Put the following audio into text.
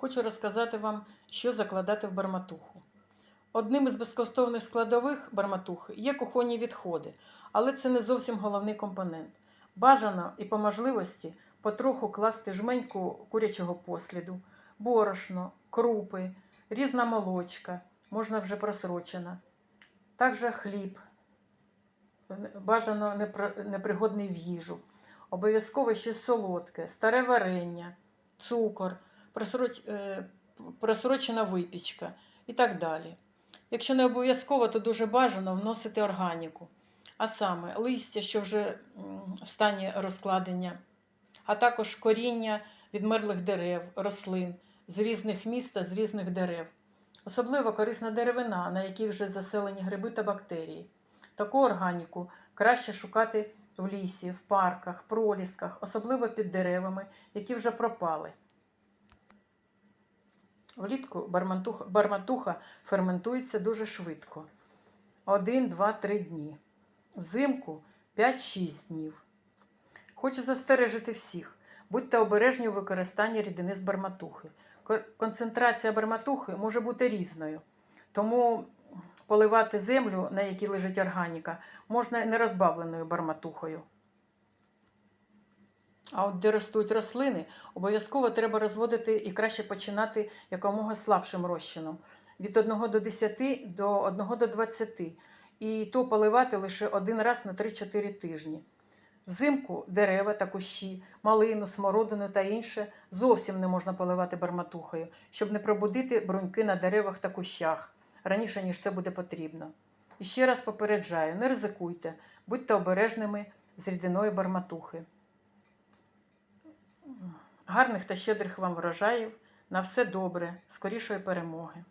хочу розказати вам, що закладати в барматуху. Одним із безкоштовних складових барматухи є кухонні відходи, але це не зовсім головний компонент. Бажано і по можливості потроху класти жменьку курячого посліду, борошно, крупи, різна молочка, можна вже просрочена, також хліб, бажано непригодний в їжу, обов'язково щось солодке, старе варення, цукор, просроч... е, просрочена випічка і так далі. Якщо не обов'язково, то дуже бажано вносити органіку, а саме листя, що вже в стані розкладення, а також коріння відмерлих дерев, рослин з різних міст та з різних дерев. Особливо корисна деревина, на якій вже заселені гриби та бактерії. Таку органіку краще шукати в лісі, в парках, пролісках, особливо під деревами, які вже пропали. Влітку бармантуха, барматуха ферментується дуже швидко. 1, 2, 3 дні. Взимку 5-6 днів. Хочу застережити всіх. Будьте обережні у використанні рідини з барматухи. Концентрація барматухи може бути різною. Тому поливати землю, на якій лежить органіка, можна нерозбавленою барматухою. А от де ростуть рослини, обов'язково треба розводити і краще починати якомога слабшим розчином від 1 до 10 до 1 до 20. І то поливати лише один раз на 3-4 тижні. Взимку дерева та кущі, малину, смородину та інше зовсім не можна поливати барматухою, щоб не пробудити бруньки на деревах та кущах раніше, ніж це буде потрібно. І ще раз попереджаю: не ризикуйте, будьте обережними з рідиною барматухи. Гарних та щедрих вам врожаїв. На все добре, скорішої перемоги.